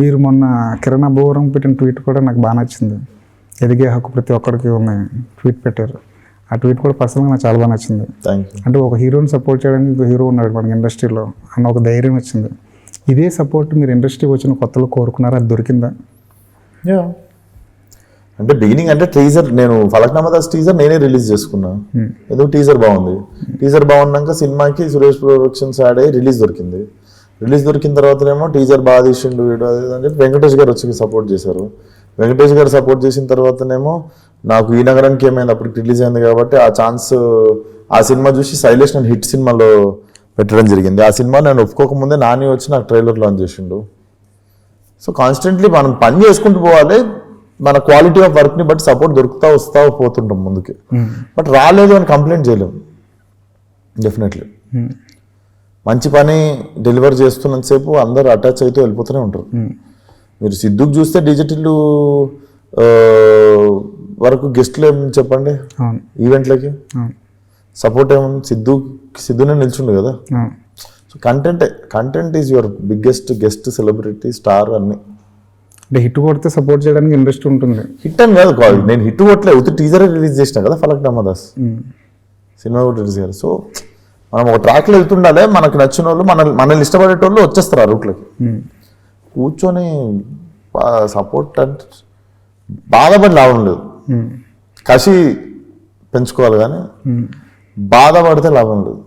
మీరు మొన్న కిరణ్ అబ్బవరం పెట్టిన ట్వీట్ కూడా నాకు బాగా నచ్చింది. ఎదిగే హక్కు ప్రతి ఒక్కరికి ఉంది ట్వీట్ పెట్టారు. ఆ ట్వీట్ కూడా పర్సనల్గా నాకు చాలా బాగా నచ్చింది. అంటే ఒక హీరోని సపోర్ట్ చేయడానికి ఇంకో హీరో ఉన్నాడు మనకి ఇండస్ట్రీలో అన్న ఒక ధైర్యం వచ్చింది. ఇదే సపోర్ట్ మీరు ఇండస్ట్రీకి వచ్చిన కొత్తలో కోరుకున్నారా? అది దొరికిందా? యా అంటే బిగినింగ్ అంటే టీజర్ నేను ఫలక్నామా దాస్ టీజర్ నేనే రిలీజ్ చేసుకున్నా. ఏదో టీజర్ బాగుంది. టీజర్ బాగున్నాక సినిమాకి సురేష్ ప్రొడక్షన్స్ అయ్యి రిలీజ్ దొరికింది. రిలీజ్ దొరికిన తర్వాతనేమో టీజర్ బాగా తీసిండు వీడు అది అని చెప్పి వెంకటేష్ గారు వచ్చి సపోర్ట్ చేశారు. వెంకటేష్ గారు సపోర్ట్ చేసిన తర్వాతనేమో నాకు ఈ నగరానికి ఏమైంది అప్పటికి రిలీజ్ అయింది కాబట్టి ఆ ఛాన్స్ ఆ సినిమా చూసి శైలేష్ నేను హిట్ సినిమాలో పెట్టడం జరిగింది. ఆ సినిమా నేను ఒప్పుకోకముందే నాని వచ్చి నాకు ట్రైలర్ లాంచ్ చేసిండు. సో కాన్స్టెంట్లీ మనం పని చేసుకుంటూ పోవాలి మన క్వాలిటీ ఆఫ్ వర్క్ని బట్టి సపోర్ట్ దొరుకుతా వస్తా పోతుంటాం ముందుకి. బట్ రాలేదు అని కంప్లైంట్ చేయలేము డెఫినెట్లీ మంచి పని డెలివర్ చేస్తున్నంతసేపు అందరూ అటాచ్ అవుతూ వెళ్ళిపోతూనే ఉంటారు. మీరు సిద్ధుకు చూస్తే డిజిటల్ వరకు గెస్ట్లు ఏం చెప్పండి? ఈవెంట్లకి? సపోర్ట్ ఏముంది సిద్ధు సిద్ధునే నిల్చుండు కదా? So content content is your biggest guest celebrity star అన్ని. అంటే హిట్ కొడితే సపోర్ట్ చేయడానికి ఇంట్రెస్ట్ ఉంటుంది. హిట్ అని కాదు కాదు. నేను హిట్ కొట్టలే ఉత్తి టీజర్ రిలీజ్ చేసిన కదా ఫలక్ దాస్ సినిమా కూడా రిలీజ్ చేయాలి. సో మనం ఒక ట్రాక్లో వెళ్తుండాలి మనకు నచ్చిన వాళ్ళు మన మనల్ని ఇష్టపడేటోళ్ళు వచ్చేస్తారు ఆ రూట్లోకి కూర్చొని సపోర్ట్ అంటే బాధపడి లాభం లేదు. కసి పెంచుకోవాలి కానీ బాధపడితే లాభం లేదు.